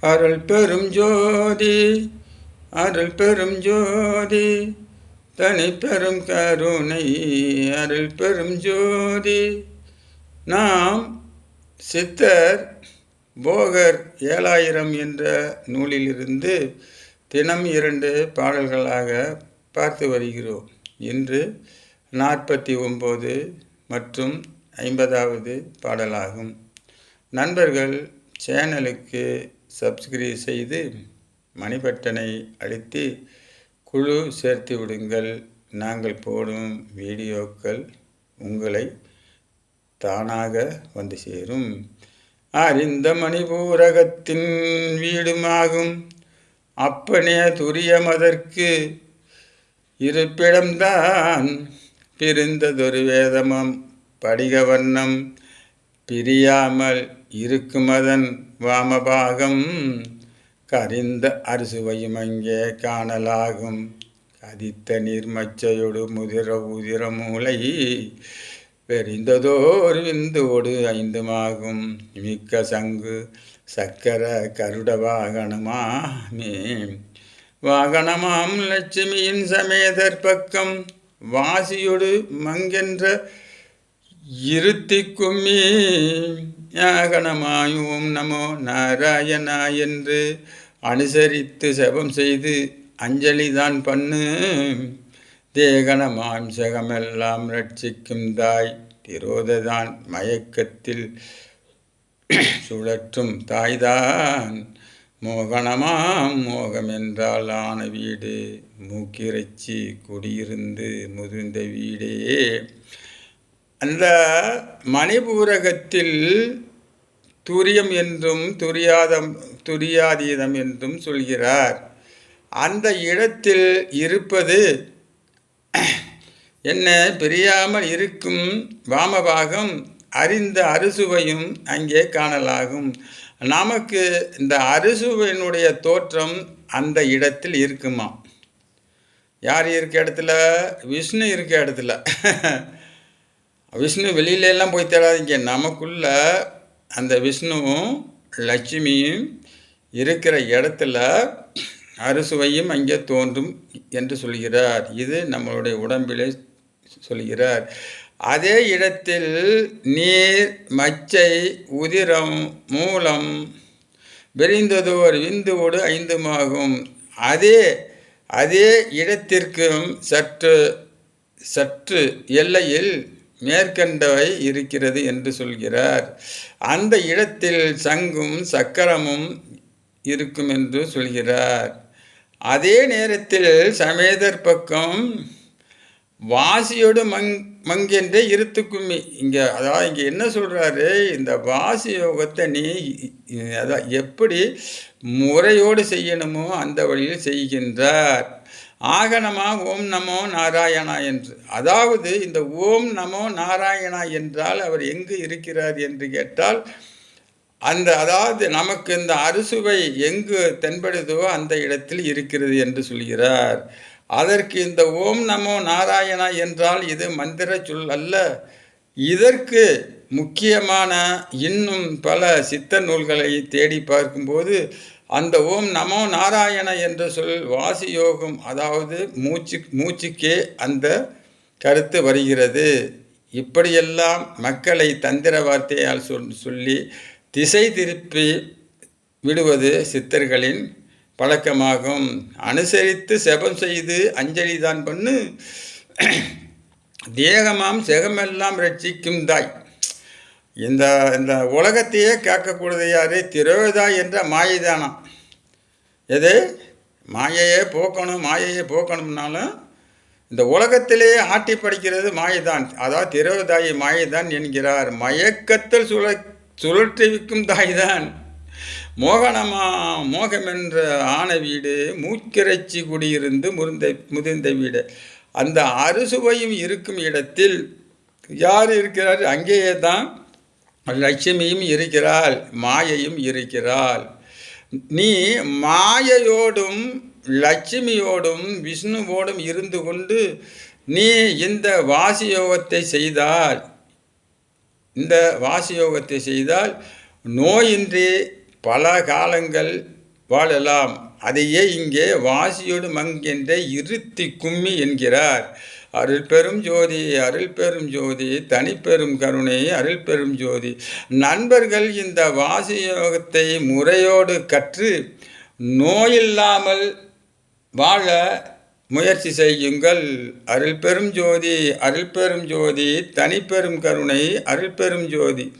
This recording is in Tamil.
அருள் பெரும் ஜோதி அருள் பெரும் ஜோதி தனி பெரும் கருணை அருள் பெரும் ஜோதி. நாம் சித்தர் போகர் ஏழாயிரம் என்ற நூலிலிருந்து தினம் இரண்டு பாடல்களாக பார்த்து வருகிறோம். இன்று நாற்பத்தி ஒம்பது மற்றும் ஐம்பதாவது பாடலாகும். நண்பர்கள் சேனலுக்கு சப்ஸ்கிரைப் செய்து மணிபட்டனை அழுத்தி குழு சேர்த்து விடுங்கள். நாங்கள் போடும் வீடியோக்கள் உங்களை தானாக வந்து சேரும். அறிந்த மணிபூரகத்தின் வீடுமாகும். அப்பனே துரியமதற்கு இருப்பிடம்தான். பிரிந்ததொரு வேதமம் படிக வண்ணம் பிரியாமல் இருக்குமதன் வாமபாகம். கரிந்த அரிசுவையும் அங்கே காணலாகும். கதித்த நீர்மச்சையொடு முதிர உதிர மூளை பெரிந்ததோர் விந்தோடு ஐந்துமாகும். மிக்க சங்கு சக்கர கருட வாகனமாமே வாகனமாம் லட்சுமியின் சமேதர் பக்கம். வாசியொடு மங்கென்ற இருத்தி கும்மி யாகனமாயும் நமோ நாராயணா என்று அனுசரித்து செபம் செய்து அஞ்சலிதான் பண்ணு. தேகனமாம் மாம்சகமெல்லாம் ரட்சிக்கும் தாய். திரோததான் மயக்கத்தில் சுழற்றும் தாய்தான். மோகனமாம் மோகம் என்றால் ஆன வீடு. மூக்கிறைச்சி குடியிருந்து முதிர்ந்த வீடே. அந்த மணிபூரகத்தில் துரியம் என்றும் துரியாதம் துரியாதீதம் என்றும் சொல்கிறார். அந்த இடத்தில் இருப்பது என்ன? பிரியாமல் இருக்கும் வாமபாகம் அறிந்த அறுசுவையும் அங்கே காணலாகும். நமக்கு இந்த அறுசுவையினுடைய தோற்றம் அந்த இடத்தில் இருக்குமா யார் இருக்க இடத்துல? விஷ்ணு இருக்க இடத்துல. விஷ்ணு வெளியில எல்லாம் போய் தேடாதீங்க. நமக்குள்ள அந்த விஷ்ணுவும் லட்சுமியும் இருக்கிற இடத்துல அறுசுவையும் அங்கே தோன்றும் என்று சொல்கிறார். இது நம்மளுடைய உடம்பிலே சொல்கிறார். அதே இடத்தில் நீர் மச்சை உதிரம் மூலம் விரிந்ததோர் விந்துவோடு ஐந்துமாகும். அதே அதே இடத்திற்கும் சற்று சற்று எல்லையில் மேற்கண்டவை இருக்கிறது என்று சொல்கிறார். அந்த இடத்தில் சங்கும் சக்கரமும் இருக்கும் என்று சொல்கிறார். அதே நேரத்தில் சமேதர் பக்கம் வாசியோடு மங் மங்கென்றே இருத்துக்குமி இங்கே அதாவது இங்கே என்ன சொல்கிறாரு இந்த வாசி யோகத்தை நீ அதான் எப்படி முறையோடு செய்யணுமோ அந்த வழியில் செய்கின்றார். ஆகனமா ஓம் நமோ நாராயணா என்று. அதாவது இந்த ஓம் நமோ நாராயணா என்றால் அவர் எங்கு இருக்கிறார் என்று கேட்டால் அந்த அதாவது நமக்கு இந்த அறுசுவை எங்கு தென்படுதோ அந்த இடத்தில் இருக்கிறது என்று சொல்கிறார். அதற்கு இந்த ஓம் நமோ நாராயணா என்றால் இது மந்திர சொல் அல்ல. இதற்கு முக்கியமான இன்னும் பல சித்த நூல்களை தேடி பார்க்கும்போது அந்த ஓம் நமோ நாராயண என்ற சொல் வாசி யோகம் அதாவது மூச்சு மூச்சுக்கே அந்த கருத்து வருகிறது. இப்படியெல்லாம் மக்களை தந்திர வார்த்தையால் சொல் சொல்லி திசை திருப்பி விடுவது சித்தர்களின் பழக்கமாகும். அனுசரித்து செபம் செய்து அஞ்சலி தான் பண்ணு. தேகமாம் செகமெல்லாம் ரட்சிக்கும் தாய். இந்த இந்த உலகத்தையே கேட்கக்கூடியது யார்? திரோதா என்ற மாயைதானம் எது? மாயையே போக்கணும் மாயையே போக்கணும்னாலும் இந்த உலகத்திலேயே ஆட்டி படிக்கிறது மாயைதான். அதாவது திரவதாயி மாயைதான் என்கிறார். மயக்கத்தில் சுழ சுழற்றுவிக்கும் தாய்தான். மோகனமா என்ற ஆன வீடு மூக்கிறைச்சி குடியிருந்து முருந்த முதிர்ந்த வீடு. அந்த அறுசுவையும் இருக்கும் இடத்தில் யார் இருக்கிறார்? அங்கேயே தான் லட்சுமியும் இருக்கிறாள் மாயையும் இருக்கிறாள். நீ மாயையோடும் லட்சுமியோடும் விஷ்ணுவோடும் இருந்து கொண்டு நீ இந்த வாசியோகத்தை செய்தால் இந்த வாசியோகத்தை செய்தால் நோயின்றி பல காலங்கள் வாழலாம். அதையே இங்கே வாசியோடு மங்கென்ற இருத்தி கும்மி என்கிறார். அருள் பெரும் ஜோதி அருள் பெரும் ஜோதி தனிப்பெரும் கருணை அருள் பெரும் ஜோதி. நண்பர்கள் இந்த வாசியோகத்தை முறையோடு கற்று நோயில்லாமல் வாழ முயற்சி செய்யுங்கள். அருள் பெரும் ஜோதி அருள் பெரும் ஜோதி தனிப்பெரும் கருணை அருள் பெரும் ஜோதி.